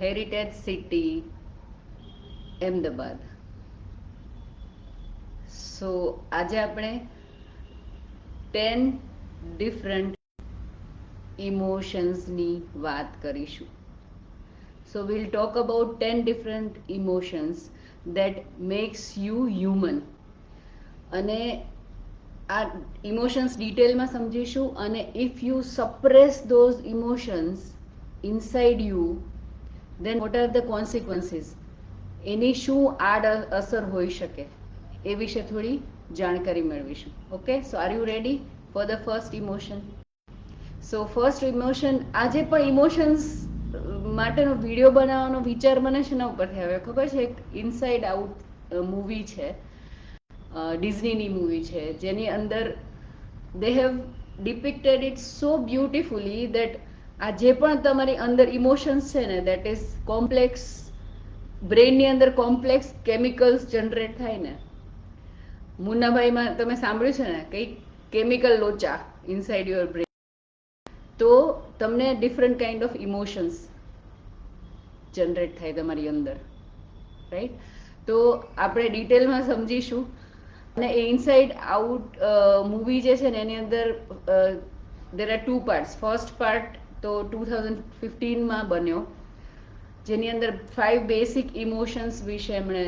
Heritage city Ahmedabad સો આજે આપણે ten different ઇમોશન્સની વાત કરીશું. So will talk about ten different emotions that makes you human અને આ ઇમોશન્સ ડિટેલમાં સમજીશું અને if you suppress those emotions inside you then what are the consequences એની શું આડ અસર હોઈ શકે? એ વિશે થોડી જાણકારી મેળવીશું. Okay so are you ready for the first emotion so first emotion આજે પણ ઇમોશન્સ માટેનો વીડિયો બનાવવાનો વિચાર મને શેના ઉપરથી આવ્યો? ખબર છે? એક ઇનસાઇડ આઉટ મૂવી છે. ડિઝનીની મૂવી છે. જેની અંદર they have depicted it so beautifully that આ જે પણ તમારી અંદર ઇમોશન્સ છે ને દેટ ઇઝ કોમ્પ્લેક્સ બ્રેનની અંદર કોમ્પ્લેક્સ કેમિકલ્સ જનરેટ થાય ને. મુન્નાભાઈમાં તમે સાંભળ્યું છે ને કંઈક કેમિકલ લોચા ઇનસાઇડ યોર બ્રેન તો તમને different kind of emotions generate થાય તમારી અંદર રાઈટ તો આપણે ડિટેલમાં સમજીશું. અને એ ઇનસાઇડ આઉટ મૂવી જે છે ને, એની અંદર there are two parts first part તો ટુ થાઉઝન્ડ ફિફ્ટીનમાં બન્યો. જેની અંદર ફાઇવ બેસિક ઇમોશન્સ વિશે એમણે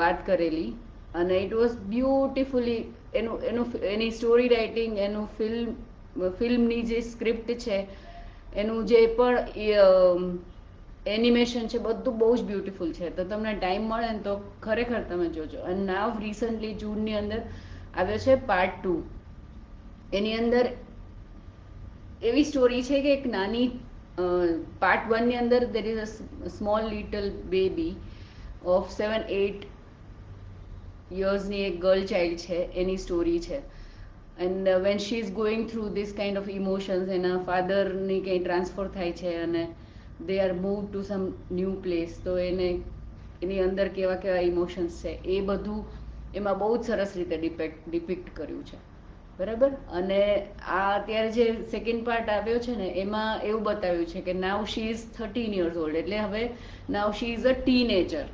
વાત કરેલી. અને ઇટ વોઝ બ્યુટિફુલી એનું એનું, એની સ્ટોરી રાઇટિંગ એનું ફિલ્મ ફિલ્મની જે સ્ક્રિપ્ટ છે, એનું જે પણ એનિમેશન છે, બધું બહુ જ બ્યુટિફુલ છે. તો તમને ટાઈમ મળે ને તો ખરેખર તમે જોજો. અને નાવ રિસન્ટલી જૂનની અંદર આવ્યો છે પાર્ટ ટુ એની અંદર એવી સ્ટોરી છે કે એક નાની પાર્ટ વનની અંદર there is a small little baby of seven eight યર્સની એક ગર્લ ચાઇલ્ડ છે, એની સ્ટોરી છે. And when she is going through this kind of emotions એના ફાધરની કંઈ ટ્રાન્સફર થાય છે અને they are move to some new place તો એને, એની અંદર કેવા કેવા ઇમોશન્સ છે, એ બધું એમાં બહુ જ સરસ રીતે ડિપેક્ટ ડિપિક્ટ કર્યું છે. બરાબર? અને આ અત્યારે જે સેકન્ડ પાર્ટ આવ્યો છે ને, એમાં એવું બતાવ્યું છે કે now she is thirteen years old એટલે હવે નાવ શી ઇઝ અ ટીનેજર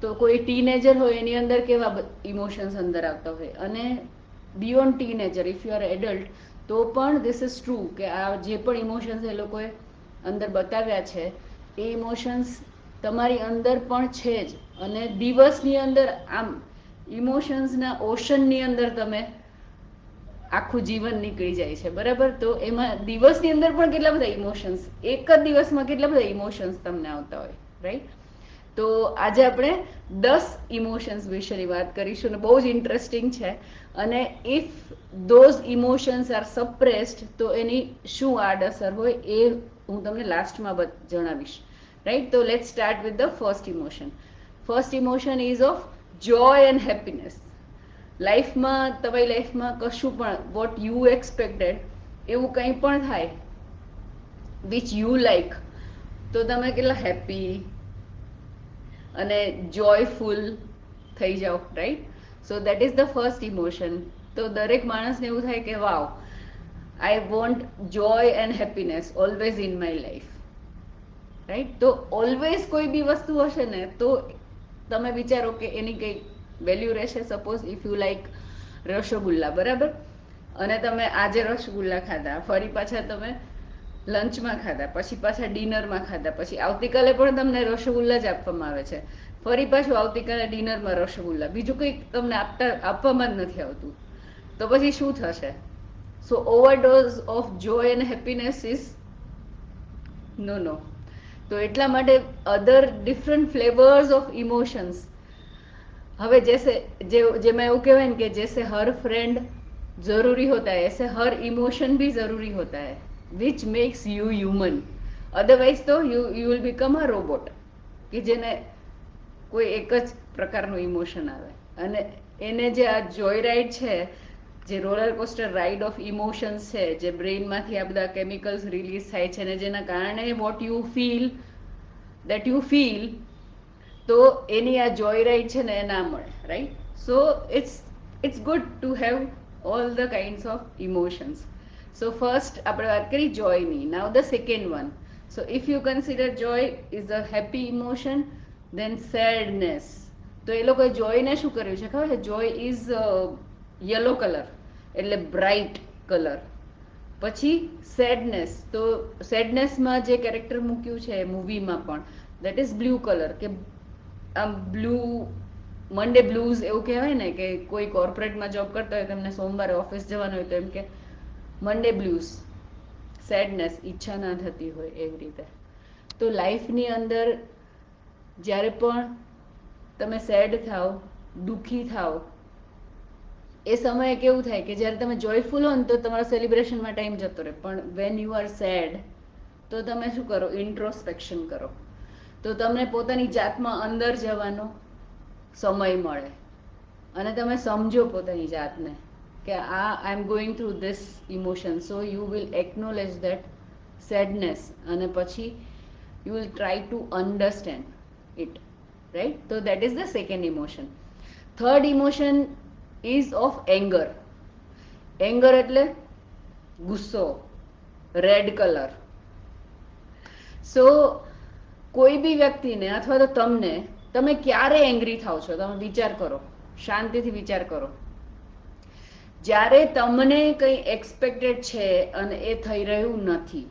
તો કોઈ ટીનેજર હોય, એની અંદર કેવા ઇમોશન્સ અંદર આવતા હોય? અને beyond teenager if you are adult તો પણ ધીસ ઇઝ ટ્રુ કે આ જે પણ ઇમોશન્સ એ લોકોએ અંદર બતાવ્યા છે, એ ઇમોશન્સ તમારી અંદર પણ છે જ. અને દિવસની અંદર આમ ઇમોશન્સના ઓશનની અંદર તમે આખું જીવન નીકળી જાય છે, બરાબર? તો એમાં દિવસની અંદર પણ કેટલા બધા ઇમોશન્સ એક જ દિવસમાં કેટલા બધા ઇમોશન્સ તમને આવતા હોય રાઈટ તો આજે આપણે દસ ઇમોશન્સ વિશેની વાત કરીશું અને બહુ જ ઇન્ટરેસ્ટિંગ છે. અને if those emotions are suppressed તો એની શું આડઅસર હોય એ હું તમને લાસ્ટમાં જણાવીશ રાઈટ તો let start with the first emotion first emotion is of joy and happiness લાઈફમાં તમારી લાઈફમાં કશું પણ વોટ યુ એક્સપેક્ટેડ એવું કંઈ પણ થાય વિચ યુ લાઈક તો તમે કેટલા હેપી અને જોયફુલ થઈ જાઓ right so that is the first emotion તો દરેક માણસને એવું થાય કે wow I want joy and happiness always in my life right તો ઓલવેઝ કોઈ બી વસ્તુ હશે ને, તો તમે વિચારો કે એની કંઈ વેલ્યુ રહેશે suppose if you like rasgulla, બરાબર? અને તમે આજે રસગુલ્લા ખાધા, ફરી પાછા તમે લંચમાં ખાધા, પછી પાછા ડિનરમાં ખાધા, પછી આવતીકાલે પણ તમને રસગુલ્લા જ આપવામાં આવે છે. ફરી પાછું આવતીકાલે ડિનરમાં રસગુલ્લા. બીજું કંઈક તમને આપતા, આપવામાં જ નથી આવતું. તો પછી શું થશે? So overdose of joy and happiness is no no તો એટલા માટે other different flavours of emotions હવે જેસે, જે જેમાં એવું કહેવાય ને કે જેસે હર ફ્રેન્ડ જરૂરી હોતા હૈ, એસે હર ઇમોશન ભી જરૂરી હોતા હૈ which makes you human otherwise તો you you will become a robot કે જેને કોઈ એક જ પ્રકારનું ઇમોશન આવે. અને એને જે આ જોય રાઇડ છે, જે roller coaster ride of emotions છે, જે બ્રેઇનમાંથી આ બધા કેમિકલ્સ રિલીઝ થાય છે અને જેના કારણે what you feel that you feel તો એની આ જોય રાઈડ છે ને એ ના મળે right so it's it's good to have all the kinds of emotions so first આપણે વાત કરી જોયની now the second one so if you consider joy is a happy emotion then sadness તો એ લોકોએ જોયને શું કર્યું છે? ખબર છે? જોય ઇઝ યલો કલર એટલે બ્રાઇટ કલર પછી સેડનેસ તો સેડનેસમાં જે કેરેક્ટર મૂક્યું છે મૂવીમાં પણ દેટ ઇઝ બ્લુ કલર કે આમ બ્લુ મંડે બ્લુઝ એવું કહેવાય ને કે કોઈ કોર્પોરેટમાં જોબ કરતા હોય તમને સોમવારે ઓફિસ જવાનું હોય તો એમ કે મંડે બ્લુઝ સેડનેસ ઈચ્છા ના થતી હોય એવી રીતે. તો લાઈફની અંદર જ્યારે પણ તમે સેડ થાવ દુઃખી થાવ એ સમયે કેવું થાય કે જ્યારે તમે જોયફુલ હો ને તો તમારા સેલિબ્રેશનમાં ટાઈમ જતો રહે. પણ વેન યુ આર સેડ તો તમે શું કરો? ઇન્ટ્રોસ્પેક્શન કરો. તો તમને પોતાની જાતમાં અંદર જવાનો સમય મળે. અને તમે સમજો પોતાની જાતને કે આ I am going through this emotion so you will acknowledge that sadness અને પછી you will try to understand it right તો that is the second emotion third emotion is of anger anger એટલે ગુસ્સો. રેડ કલર સો કોઈ બી વ્યક્તિને અથવા તો તમને, તમે ક્યારે એંગ્રી થાવ છો? તમે વિચાર કરો. શાંતિથી વિચાર કરો. જ્યારે તમને કંઈ એક્સપેક્ટેડ છે અને એ થઈ રહ્યું નથી,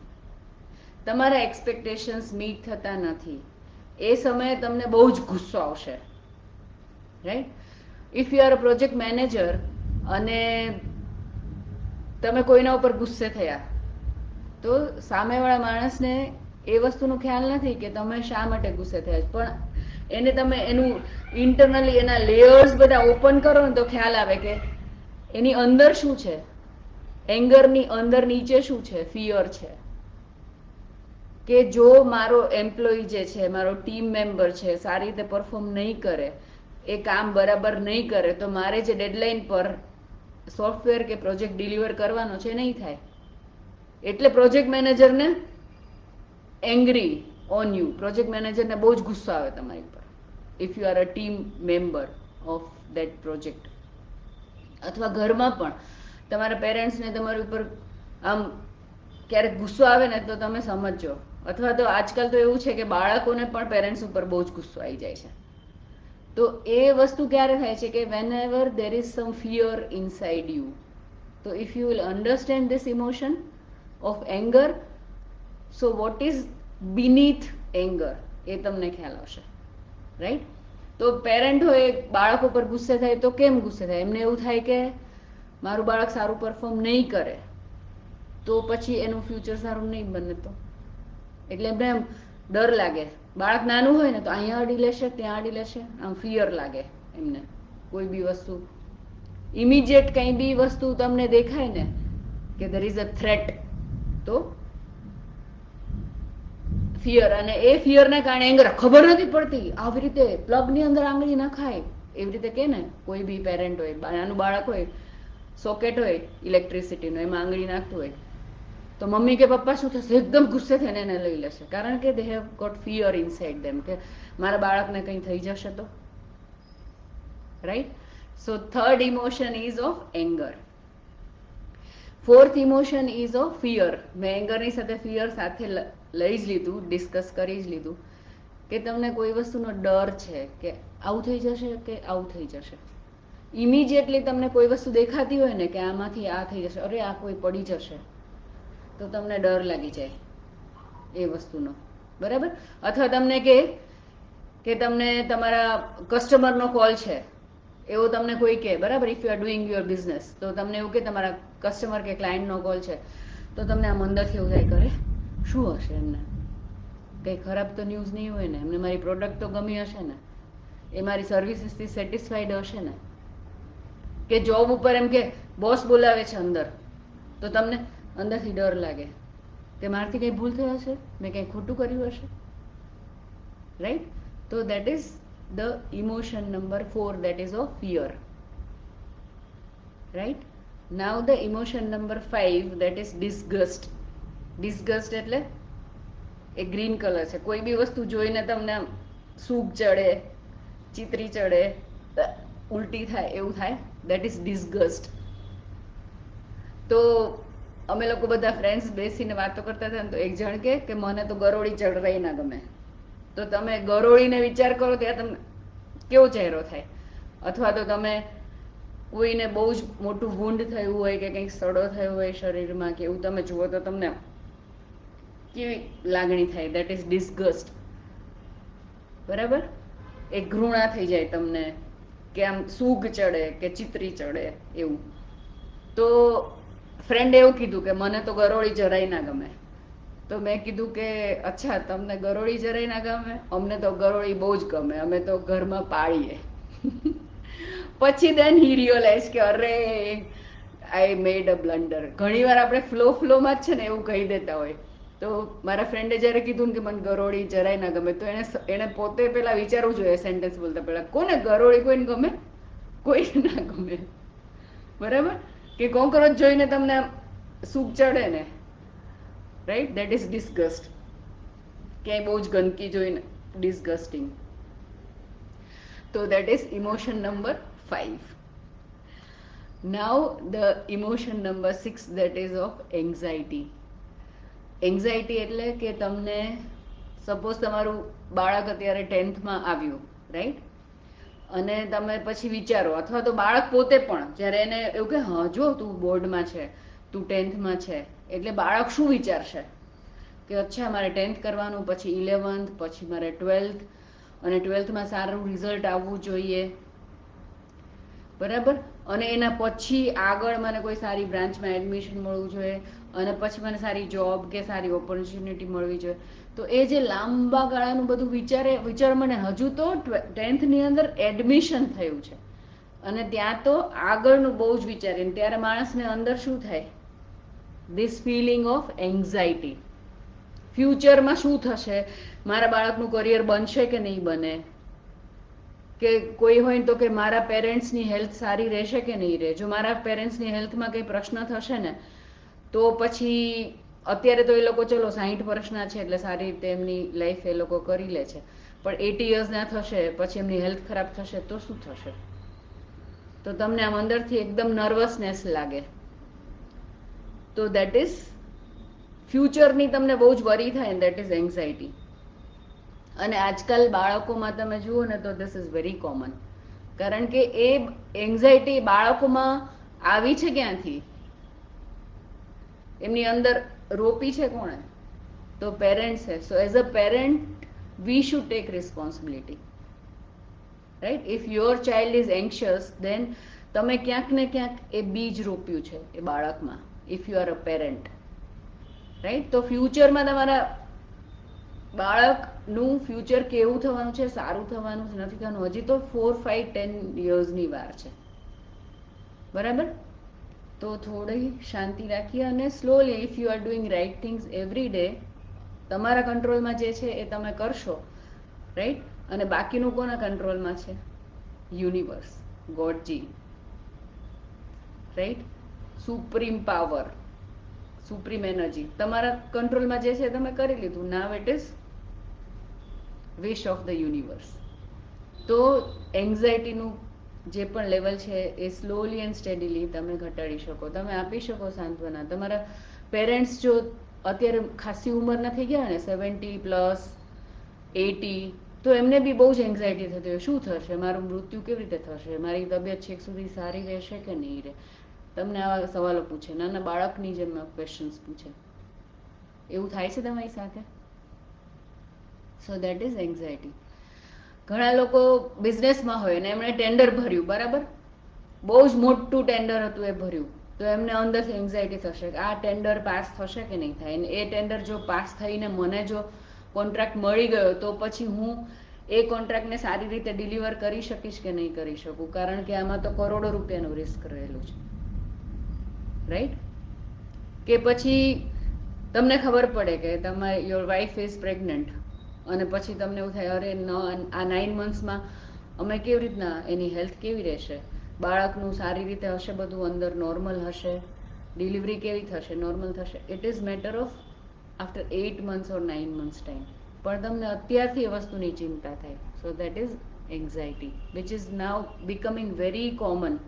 તમારા એક્સપેક્ટેશન્સ મીટ થતા નથી, એ સમયે તમને બહુ જ ગુસ્સો આવશે. Right if you are a project manager અને તમે કોઈના ઉપર ગુસ્સે થયા, તો સામેવાળા માણસને એ વસ્તુનો ખ્યાલ નથી કે તમે શા માટે ગુસ્સે થયા પણ એને તમે એનું ઇન્ટરનલી એના લેયર્સ બધા ઓપન કરો ને તો ખ્યાલ આવે કે એની અંદર શું છે? એંગરની અંદર નીચે શું છે? ફિયર છે. કે જો મારો એમ્પ્લોય જે છે, મારો ટીમ મેમ્બર છે, સારી રીતે પરફોર્મ નહીં કરે, એ કામ બરાબર નહીં કરે, તો મારે જે ડેડલાઇન પર સોફ્ટવેર કે પ્રોજેક્ટ ડિલિવર કરવાનો છે, નહીં થાય. એટલે પ્રોજેક્ટ મેનેજરને એંગ્રી ઓન યુ પ્રોજેક્ટ મેનેજરને બહુ જ ગુસ્સો આવે તમારી પર if you are a team member of that project અથવા ઘરમાં પણ તમારા પેરેન્ટ્સને તમારી ઉપર આમ ક્યારેક ગુસ્સો આવે ને તો તમે સમજજો અથવા તો આજકાલ તો એવું છે કે બાળકોને પણ પેરેન્ટ્સ ઉપર બહુ જ ગુસ્સો આવી જાય છે. તો એ વસ્તુ ક્યારે થાય છે કે whenever there is some fear inside you તો if you will understand this emotion of anger so what is beneath anger એ તમને ખ્યાલ આવશે. રાઈટ તો પેરેન્ટ હોય, બાળક ઉપર ગુસ્સે થાય, તો કેમ ગુસ્સે થાય? એમને એવું થાય કે મારું બાળક સારું પરફોર્મ નહીં કરે, તો પછી એનું ફ્યુચર સારું નહીં બને તો. એટલે એમને એમ ડર લાગે. બાળક નાનું હોય ને, તો અહીંયા અડી લેશે, ત્યાં અડી લેશે. આમ ફિયર લાગે એમને. કોઈ બી વસ્તુ. ઇમિડિયેટ કંઈ બી વસ્તુ તમને દેખાય ને, કે ધર ઇઝ અ થ્રેટ તો ફિયર અને એ ફિયરને કારણે એંગર ખબર નથી પડતી. આવી રીતે પ્લગની અંદર આંગળી નખાય એવી રીતે કે ને, કોઈ બી પેરેન્ટ હોય નાનું બાળક હોય સોકેટ હોય ઇલેક્ટ્રિસિટીનો એમાં આંગળી નાખતું હોય, તો મમ્મી કે પપ્પા શું થશે? એકદમ ગુસ્સે થઈને એને લઈ લેશે. કારણ કે they have got fear inside them કે મારા બાળકને કંઈ થઈ જશે તો? Right so third emotion is of anger fourth emotion is of fear મેં એંગરની સાથે ફિયર સાથે લઈ જ લીધું ડિસ્કસ કરી જ લીધું કે તમને કોઈ વસ્તુનો ડર છે કે આવું થઈ જશે કે આવું થઈ જશે. ઇમિડિયેટલી તમને કોઈ વસ્તુ દેખાતી હોય ને કે આમાંથી આ થઈ જશે, અરે આ કોઈ પડી જશે, તો તમને ડર લાગી જાય એ વસ્તુનો. બરાબર? અથવા તમને કે કે તમને તમારા કસ્ટમરનો કોલ છે, એવો તમને કોઈ કહે બરાબર? If you are doing your business તો તમને એવું કે તમારા કસ્ટમર કે ક્લાયન્ટનો કોલ છે, તો તમને આમ અંદરથી એવું થાય કરે શું હશે એમને? કંઈ ખરાબ તો ન્યૂઝ નહીં હોય ને? એમને મારી પ્રોડક્ટ તો ગમી હશે ને? એ મારી સર્વિસીસથી સેટિસ્ફાઈડ હશે ને? કે જોબ ઉપર એમ કે બોસ બોલાવે છે અંદર. તો તમને અંદરથી ડર લાગે. કે મારાથી કંઈ ભૂલ થઈ હશે? મેં કંઈ ખોટું કર્યું હશે? રાઈટ તો that is the emotion number four that is of fear right now the emotion number five that is disgust disgust એટલે એ ગ્રીન કલર છે. કોઈ બી વસ્તુ જોઈને તમને સૂપ ચડે, ચિત્રી ચડે ઉલટી થાય, એવું થાય. દેટ ઇઝ ડિસગસ્ટ તો અમે લોકો બધા ફ્રેન્ડ્સ બેસીને વાતો કરતા હતા તો એક જણ કે કે મને તો ગરોળી ચડરાય ના ગમે. તો તમે ગરોળીને વિચાર કરો ત્યાં તમને કેવો ચહેરો થાય. અથવા તો તમે કોઈને બહુ જ મોટું વુંડ થયું હોય કે કંઈક સડો થયો હોય શરીરમાં કે એવું તમે જુઓ તો તમને કેવી લાગણી થાય? દેટ ઇઝ ડિસ્ગસ્ટ બરાબર? એ ઘૃણા થઈ જાય તમને કે આમ સૂગ ચડે કે ચિત્રી ચડે એવું. તો ફ્રેન્ડે એવું કીધું કે મને તો ગરોળી જરાય ના ગમે. તો મેં કીધું કે અચ્છા, તમને ગરોળી જરાય ના ગમે? અમને તો ગરોળી બહુ જ ગમે. અમે તો ઘરમાં પાળીએ. પછી દેન હી રિયલાઇઝ કે અરે આઈ મેડ અ બ્લન્ડર ઘણી વાર આપણે ફ્લો ફ્લોમાં જ છે ને એવું કહી દેતા હોય. તો મારા ફ્રેન્ડે જ્યારે કીધું ને કે મને ગરોળી જરાય ના ગમે, તો એને એને પોતે પેલા વિચારવું જોઈએ સેન્ટેન્સ બોલતા પેલા કોને ગરોળી કોઈને ગમે? કોઈને ના ગમે. બરાબર? કે કોકરોચ જોઈને તમને સૂપ ચડે ને. રાઈટ દેટ ઇઝ ડિસ્ગસ્ટ ક્યાંય બહુ જ ગંદકી જોઈને ડિસ્ગસ્ટિંગ તો that is emotion number five now the emotion number six that is of anxiety anxiety એટલે કે તમને સપોઝ તમારું બાળક અત્યારે ટેન્થમાં આવ્યું રાઈટ અને તમે પછી વિચારો, અથવા તો બાળક પોતે પણ, જ્યારે એને એવું કે, હા, જો તું બોર્ડમાં છે, તું ટેન્થમાં છે, એટલે બાળક શું વિચારશે? કે અચ્છા, મારે ટેન્થ કરવાનું, પછી ઇલેવન્થ પછી મારે ટ્વેલ્થ અને ટ્વેલ્થમાં સારું રિઝલ્ટ આવવું જોઈએ. બરાબર? અને એના પછી આગળ મને કોઈ સારી બ્રાન્ચમાં એડમિશન મળવું જોઈએ અને પછી મને સારી જોબ કે સારી ઓપોર્ચ્યુનિટી મળવી જોઈએ. તો એ જે લાંબા ગાળાનું બધું વિચારે, વિચાર મને હજુ તો ટેન્થની અંદર એડમિશન થયું છે. અને ત્યાં તો આગળનું બહુ જ વિચારીને ત્યારે માણસને અંદર શું થાય? ધીસ ફિલિંગ ઓફ એન્ઝાયટી ફ્યુચરમાં શું થશે? મારા બાળકનું કરિયર બનશે કે નહીં બને? કે કોઈ હોય તો કે મારા પેરેન્ટ્સની હેલ્થ સારી રહેશે કે નહીં રહે? જો મારા પેરેન્ટ્સની હેલ્થમાં કંઈ પ્રશ્ન થશે ને તો પછી અત્યારે તો એ લોકો ચલો સાહીઠ વર્ષના છે એટલે સારી રીતે એમની લાઈફ એ લોકો કરી લે છે. પણ એટી યર્સના થશે, પછી એમની હેલ્થ ખરાબ થશે, તો શું થશે? તો તમને આમ અંદરથી એકદમ નર્વસનેસ લાગે. તો દેટ ઇઝ ફ્યુચરની તમને બહુ જ વરી થાય દેટ ઇઝ એન્ઝાયટી અને આજકાલ બાળકોમાં તમે જુઓ ને તો ધીસ ઇઝ વેરી કોમન કારણ કે એ એન્ઝાયટી બાળકોમાં આવી છે ક્યાંથી? એમની અંદર રોપી છે કોણે? તો પેરેન્ટ્સ છે. So as a parent we should take responsibility right if your child is anxious then તમે ક્યાંક ને ક્યાંક એ બીજ રોપ્યું છે, એ બાળકમાં if you are a parent right તો ફ્યુચરમાં તમારા બાળકનું ફ્યુચર કેવું થવાનું છે, સારું થવાનું નથી થવાનું, હજી તો ફોર ફાઈવ ટેન યર્સની વાર છે. બરાબર? તો થોડી શાંતિ રાખીએ અને slowly if you are doing right things every day તમારા કંટ્રોલમાં જે છે એ તમે કરશો રાઈટ અને બાકીનું કોના કંટ્રોલમાં છે? Universe ગોડજી right supreme power supreme energy તમારા કંટ્રોલમાં જે છે તમે કરી લીધું. Now it is wish of the universe તો એન્ઝાયટીનું જે પણ લેવલ છે એ સ્લોલી એન્ડ સ્ટેડીલી તમે ઘટાડી શકો. તમે આપી શકો સાંત્વના. તમારા પેરેન્ટ્સ જો અત્યારે ખાસી ઉંમરના થઈ ગયા ને સેવન્ટી પ્લસ એટી તો એમને બી બહુ જ એન્ઝાયટી થતી હોય. શું થશે? મારું મૃત્યુ કેવી રીતે થશે? મારી તબિયત છેક સુધી સારી રહેશે કે નહીં રહે? તમને આવા સવાલો પૂછે. નાના બાળકની જેમ ક્વેશ્ચન્સ પૂછે. એવું થાય છે તમારી સાથે? સો દેટ ઇઝ એન્ઝાયટી ઘણા લોકો બિઝનેસમાં હોય ને એમણે ટેન્ડર ભર્યું, બરાબર? બહુ જ મોટું ટેન્ડર હતું એ ભર્યું. તો એમને અંદરથી એન્ઝાયટી થશે કે આ ટેન્ડર પાસ થશે કે નહીં થાય? અને એ ટેન્ડર જો પાસ થઈને મને જો કોન્ટ્રાક્ટ મળી ગયો, તો પછી હું એ કોન્ટ્રાક્ટને સારી રીતે ડિલિવર કરી શકીશ કે નહીં કરી શકું? કારણ કે આમાં તો કરોડો રૂપિયાનું રિસ્ક રહેલું છે. રાઈટ કે પછી તમને ખબર પડે કે તમારી યોર વાઈફ ઇઝ પ્રેગ્નન્ટ અને પછી તમને એવું થાય, અરે, ન, આ નાઇન મંથ્સમાં અમે કેવી રીતના એની હેલ્થ કેવી રહેશે? બાળકનું સારી રીતે હશે બધું, અંદર નોર્મલ હશે? ડિલિવરી કેવી થશે? નોર્મલ થશે? It is matter of after eight months or nine months time પણ તમને અત્યારથી એ વસ્તુની ચિંતા થાય. So that is anxiety which is now becoming very common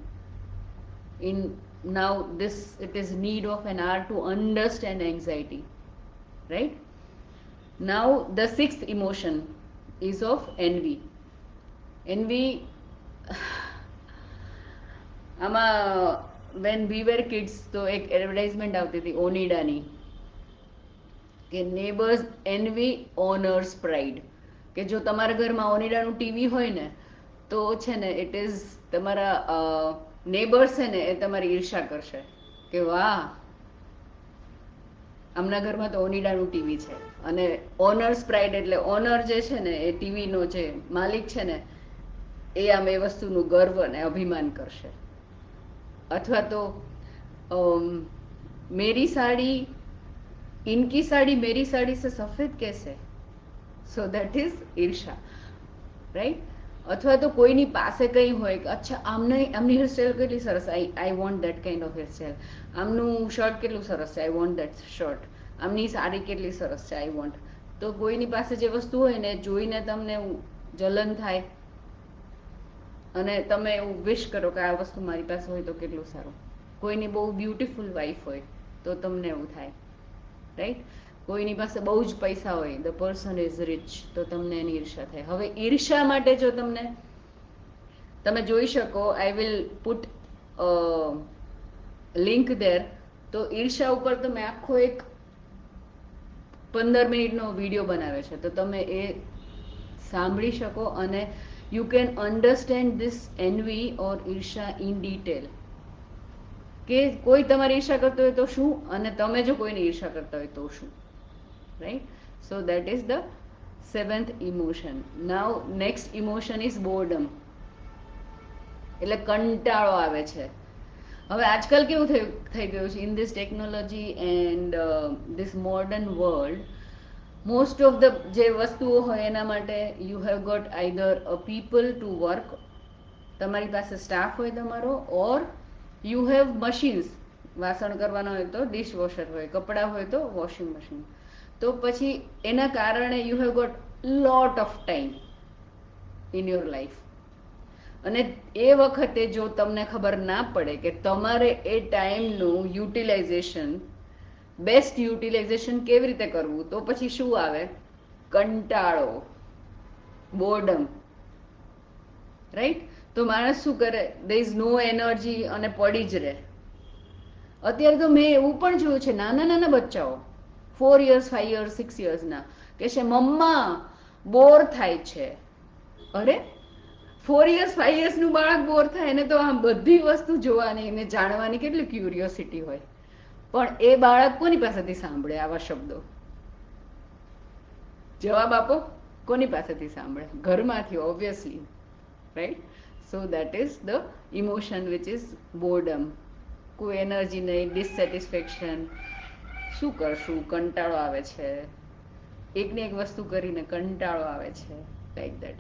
in now this it is need of an hour to understand anxiety right? Now, the sixth emotion is of envy. Envy આમાં when we were kids તો એક advertisement આવતી હતી ઓનિડાની કે neighbours NV owners pride કે જો તમારા ઘરમાં ઓનિડાનું ટીવી હોય ને, તો છે ને ઇટ ઇઝ તમારા નેબર્સ છે ને, એ તમારી ઈર્ષા કરશે. કે વાહ અમના ઘરમાં તો ઓનિડાનું ટીવી છે. અને ઓનર્સ પ્રાઇડ એટલે ઓનર જે છે ને, એ ટીવીનો જે માલિક છે ને, એ આમ એ વસ્તુનું ગર્વ અને અભિમાન કરશે. અથવા તો મેરી સાડી, ઇનકી સાડી, મેરી સાડી સે સફેદ કહેશે સો દેટ ઇઝ ઈર્ષા. રાઈટ અથવા તો કોઈની પાસે કંઈ હોય કે, અચ્છા, આમને એમની હેરસ્ટાઈલ કેટલી સરસ I I want that kind of hairstyle આમનું શર્ટ કેટલું સરસ છે? આઈ વોન્ટ દેટ શર્ટ આમની સાડી કેટલી સરસ છે? આઈ વોન્ટ તો કોઈની પાસે જે વસ્તુ હોય ને, જોઈને તમને જલન થાય. અને તમે એવું વિશ કરો કે આ વસ્તુ મારી પાસે હોય તો કેટલું સારું. કોઈની બહુ બ્યુટીફુલ વાઈફ હોય તો તમને એવું થાય. રાઈટ કોઈની પાસે બહુ જ પૈસા હોય ધ પર્સન ઇઝ રિચ તો તમને એની ઈર્ષા થાય. હવે ઈર્ષા માટે જો તમને, તમે જોઈ શકો I will put link there તો ઈર્ષા ઉપર તમે આખો એક પંદર મિનિટનો વીડિયો બનાવે છે. તો તમે એ સાંભળી શકો અને you can understand this envy or ઈર્ષા ઇન ડિટેલ કે કોઈ તમારી ઈર્ષા કરતો હોય તો શું અને તમે જો કોઈની ઈર્ષા કરતા હોય તો શું? Right so that is the seventh emotion now next emotion is boredom એટલે કંટાળો આવે છે. હવે આજકાલ કેવું થયું થઈ ગયું છે? In this technology and this modern world most of the જે વસ્તુઓ હોય એના માટે you have got either a people to work તમારી પાસે સ્ટાફ હોય તમારો ઓર યુ હેવ મશીન્સ વાસણ કરવાના હોય તો ડિશવોશર હોય, કપડાં હોય તો વોશિંગ મશીન તો પછી એના કારણે you have got lot of time in your life અને એ વખતે જો તમને ખબર ના પડે કે તમારે એ ટાઈમનું યુટિલાઇઝેશન, બેસ્ટ યુટિલાઇઝેશન કેવી રીતે કરવું, તો પછી શું આવે? કંટાળો બોર્ડમ રાઈટ તો માણસ શું કરે? દે ઇઝ નો એનર્જી અને પડી જ રહે. અત્યારે તો મેં એવું પણ જોયું છે, નાના નાના બચ્ચાઓ four years five years six યર્સના કે છે, મમ્મા બોર થાય છે. અરે ફોર યર્સ ફાઈવ યર્સનું બાળક બોર થાય એને તો આમ બધી વસ્તુ જોવાની એને જાણવાની કેટલી ક્યુરિયોસિટી હોય. પણ એ બાળક કોની પાસેથી સાંભળે આવા શબ્દો? જવાબ આપો. કોની પાસેથી સાંભળે? ઘરમાંથી obviously right so that is the emotion which is boredom કોઈ એનર્જી નહીં ડિસસેટિસ્ફેક્શન શું કરશું? કંટાળો આવે છે. એકને એક વસ્તુ કરીને કંટાળો આવે છે. લાઈક દેટ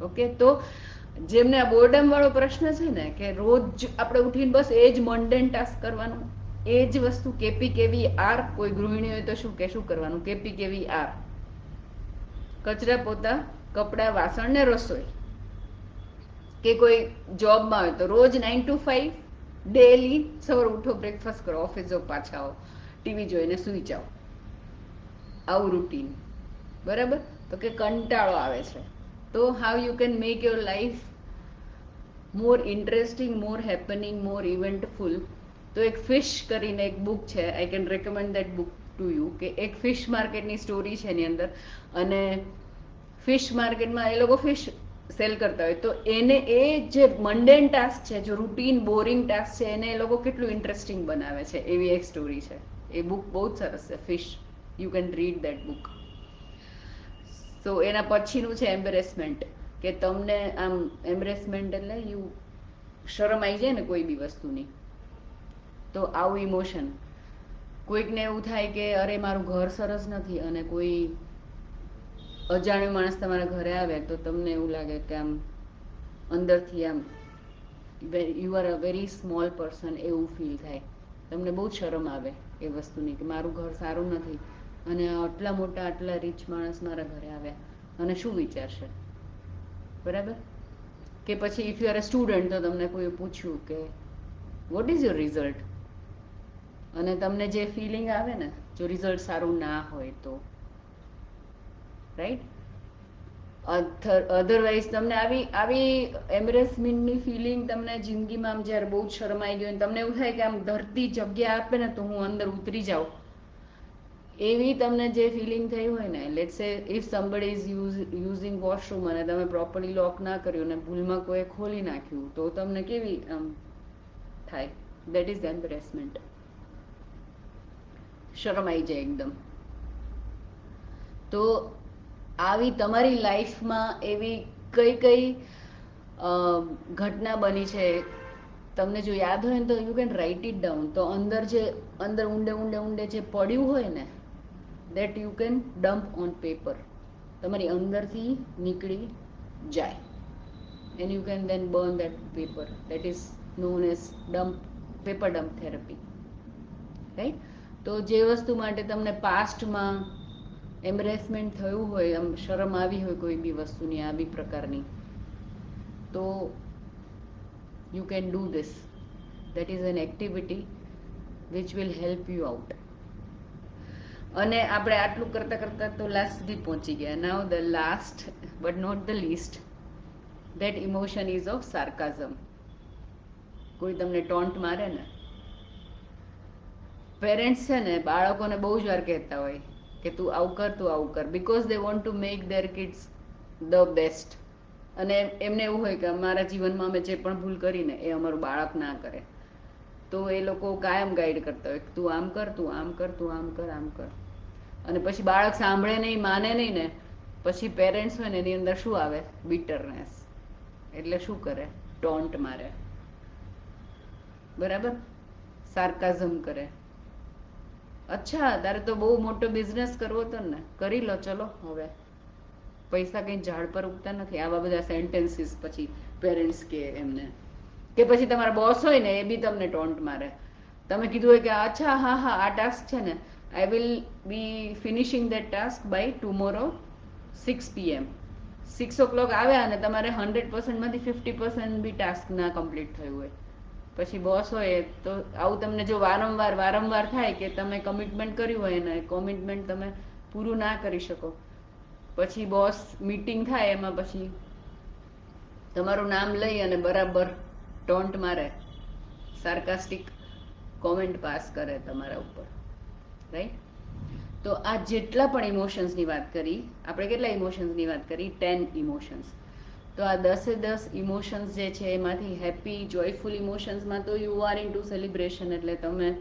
ઓકે તો જેમને આ બોર્ડમ વાળો પ્રશ્ન છે ને, કે રોજ આપણે ઉઠીને બસ એ જ મંડેન ટાસ્ક કરવાનું, એ જ વસ્તુ કેપી કેવી આર, કોઈ ગૃહિણી હોય તો શું કે, શું કરવાનું? કેપી કેવી આર? કચરા પોતા, કપડા, વાસણ ને રસોઈ. કે કોઈ જોબમાં હોય તો રોજ નાઇન ટુ ફાઈવ ડેલી સવાર ઉઠો બ્રેકફાસ્ટ કરો ઓફિસ જો પાછા આવો ટીવી જોઈને સૂઈ જાઓ. આવું રૂટીન બરાબર? તો કે કંટાળો આવે છે. તો how you can make your life more interesting more happening more eventful તો એક ફિશ કરીને એક બુક છે. I can recommend that book to you કે એક ફિશ માર્કેટની સ્ટોરી છે એની અંદર. અને ફિશ માર્કેટમાં એ લોકો ફિશ સેલ કરતા હોય. તો એને એ જે મંડેન ટાસ્ક છે, જો રૂટીન બોરિંગ ટાસ્ક છે, એને એ લોકો કેટલું ઇન્ટરેસ્ટિંગ બનાવે છે. એવી એક સ્ટોરી છે. એ બુક બહુ જ સરસ છે. Fish you can read that book so એના પછીનું છે એમ્બરેસમેન્ટ કે તમને આમ એમ્બરેસમેન્ટ એટલે યુ શરમ આવી જાય ને કોઈ બી વસ્તુની. તો આવું ઇમોશન કોઈકને એવું થાય કે અરે, મારું ઘર સરસ નથી અને કોઈ અજાણ્યો માણસ તમારા ઘરે આવે તો તમને એવું લાગે કે આમ અંદરથી આમ you are a very small person એવું ફીલ થાય. તમને બહુ શરમ આવે એ વસ્તુની કે મારું ઘર સારું નથી. અને આટલા મોટા, આટલા રીચ માણસ મારા ઘરે આવ્યા. અને શું વિચારશે? બરાબર? કે પછી if you are a student તો તમને કોઈ પૂછ્યું કે વોટ ઇઝ યોર રિઝલ્ટ અને તમને જે ફિલિંગ આવે ને, જો રિઝલ્ટ સારું ના હોય તો. રાઈટ અધરવાઇઝ તમને આવી આવી એમ્બરેસમેન્ટની ફિલિંગ તમને જિંદગીમાં આમ જ્યારે બહુ જ શરમાઈ ગયો તમને એવું થાય કે આમ ધરતી જગ્યા આપે ને, તો હું અંદર ઉતરી જાઉં. એવી તમને જે ફિલિંગ થઈ હોય ને let say if somebody is use using washroom અને તમે પ્રોપરલી લોક ના કર્યું અને ભૂલમાં કોઈ ખોલી નાખ્યું, તો તમને કેવી, આમ, થાય? દેટ ઇઝ એમ્બરેસમેન્ટ શરમ આવી જાય એકદમ. તો આવી તમારી લાઈફમાં એવી કઈ કઈ ઘટના બની છે? તમને જો યાદ હોય ને તો you can write it down તો અંદર જે, અંદર ઊંડે ઊંડે ઊંડે જે પડ્યું હોય ને that you can dump on paper તમારી અંદરથી નીકળી જાય. And you can then burn that paper that is known as dump paper dump therapy right તો જે વસ્તુ માટે તમને પાસ્ટમાં એમ્બરેસમેન્ટ થયું હોય, આમ શરમ આવી હોય કોઈ બી વસ્તુની, આ બી પ્રકારની, તો you can do this that is an activity which will help you out અને આપણે આટલું કરતાં કરતાં તો લાસ્ટ સુધી પહોંચી ગયા. Now the last but not the least that emotion is of sarcasm કોઈ તમને ટોન્ટ મારે ને? પેરેન્ટ્સ છે ને, બાળકોને બહુ જ વાર કહેતા હોય કે તું આવું કર, તું આવું કર. Because they want to make their kids the best અને એમને એવું હોય કે અમારા જીવનમાં અમે જે પણ ભૂલ કરીને એ અમારું બાળક ના કરે. તો એ લોકો કાયમ ગાઈડ કરતા હોય તું આમ કર, તું આમ કર, તું આમ કર આમ કર. અને પછી બાળક સાંભળે નહીં, માને નહીં ને, પછી પેરેન્ટ્સ હોય ને, એની અંદર શું આવે? બિટરનેસ એટલે શું કરે? ટોન્ટ મારે. બરાબર? સાર્કાઝમ કરે. અચ્છા, તારે તો બહુ મોટો બિઝનેસ કરવો હતો ને. કરી લો, ચલો, હવે. પૈસા કંઈ ઝાડ પર ઉગતા નથી. આવા બધા સેન્ટેન્સીસ પછી પેરેન્ટ્સ કે એમને. કે પછી તમારા બોસ હોય ને, એ બી તમને ટોન્ટ મારે. તમે કીધું હોય કે, અચ્છા, હા હા, આ ટાસ્ક છે ને. I will be finishing that task by tomorrow six PM six o'clock આવ્યા અને તમારે હંડ્રેડ પર્સન્ટમાંથી ફિફ્ટી પર્સન્ટ બી ટાસ્ક ના કમ્પ્લીટ થયું હોય. પછી બોસ હોય તો આવું તમને જો વારંવાર વારંવાર થાય કે તમે કમિટમેન્ટ કર્યું હોય ને કમિટમેન્ટ તમે પૂરું ના કરી શકો. પછી બોસ મીટિંગ થાય એમાં પછી તમારું નામ લઈ અને બરાબર ટોન્ટ મારે. સાર્કાસ્ટિક કોમેન્ટ પાસ કરે તમારા ઉપર. રાઈટ તો આ જેટલા પણ ઇમોશન્સની વાત કરી, આપણે કેટલા ઇમોશન્સની વાત કરી? ટેન ઇમોશન્સ તો આ દસે દસ ઇમોશન્સ જે છે, એમાંથી હેપી જોયફુલ ઇમોશન્સમાં તો you are into celebration એટલે તમે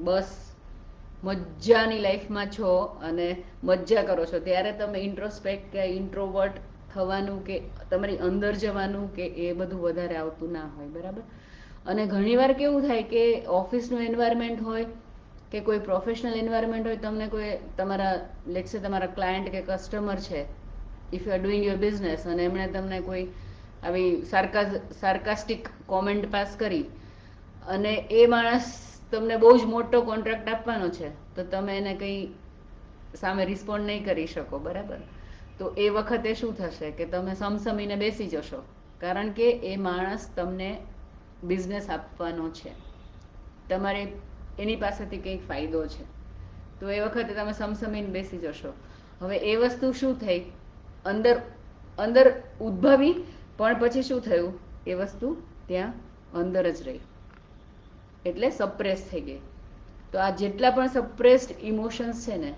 બસ મજાની લાઈફમાં છો અને મજા કરો છો. ત્યારે તમે ઇન્ટ્રોસ્પેક્ટ કે ઇન્ટ્રોવર્ટ થવાનું કે તમારી અંદર જવાનું કે એ બધું વધારે આવતું ના હોય, બરાબર? અને ઘણીવાર કેવું થાય કે ઓફિસનું એન્વાયરમેન્ટ હોય કે કોઈ પ્રોફેશનલ એન્વાયરમેન્ટ હોય, તમને કોઈ તમારા લેક્સે તમારા ક્લાયન્ટ કે કસ્ટમર છે if you are doing your business અને એમણે તમને કોઈ આવી સાર્કા સાર્કાસ્ટિક કોમેન્ટ પાસ કરી અને એ માણસ તમને બહુ જ મોટો કોન્ટ્રાક્ટ આપવાનો છે, તો તમે એને કંઈ સામે રિસ્પોન્ડ નહીં કરી શકો, બરાબર? તો એ વખતે શું થશે કે તમે સમસમીને બેસી જશો, કારણ કે એ માણસ તમને બિઝનેસ આપવાનો છે. તમારે એની પાસેથી કંઈક ફાયદો છે. તો એ વખતે તમે સમસમીને બેસી જશો. હવે એ વસ્તુ શું થઈ? અંદર અંદર ઉદ્ભવી, પણ પછી શું થયું? એ વસ્તુ ત્યાં અંદર જ રહી. એટલે સપ્રેસ થઈ ગઈ. તો આ જેટલા પણ સપ્રેસ્ડ ઇમોશન્સ છે ને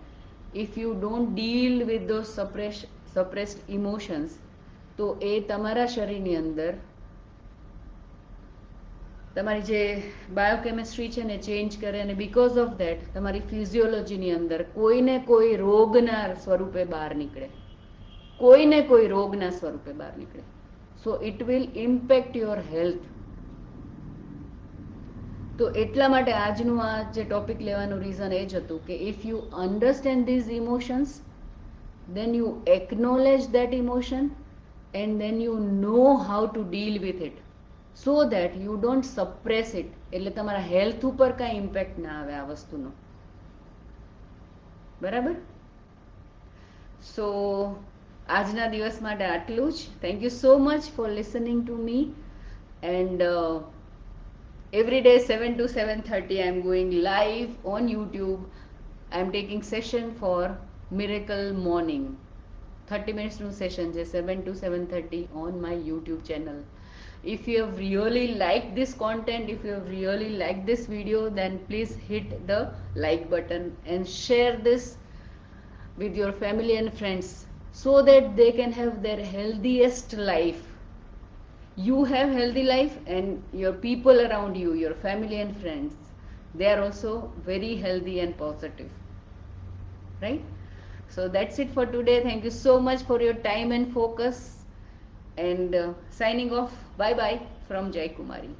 if you don't deal with those suppress suppressed emotions તો એ તમારા શરીરની અંદર તમારી જે બાયોકેમિસ્ટ્રી છે ને ચેન્જ કરે અને બિકોઝ ઓફ ધેટ તમારી ફિઝિયોલોજીની અંદર કોઈને કોઈ રોગના સ્વરૂપે બહાર નીકળે. કોઈને કોઈ રોગના સ્વરૂપે બહાર નીકળે. So it will impact your health તો એટલા માટે આજનું આ જે ટોપિક લેવાનું રીઝન એ જ હતું કે if you understand these emotions then you acknowledge that emotion and then you know how to deal with it so that you don't suppress it એટલે તમારા હેલ્થ ઉપર કાંઈ ઇમ્પેક્ટ ના આવે આ વસ્તુનો બરાબર સો આજના દિવસ માટે આટલું જ thank you so much for listening to me and every day 7 to 7.30 i'm going live on youtube i'm taking session for miracle morning 30 minutes નું સેશન છે 7 to 7.30 on my youtube channel if you have really liked this content if you have really liked this video then please hit the like button and share this with your family and friends so that they can have their healthiest life. You have healthy life and your people around you your family and friends they are also very healthy and positive. Right? So that's it for today. Thank you so much for your time and focus and uh, signing off. Bye bye from jai kumari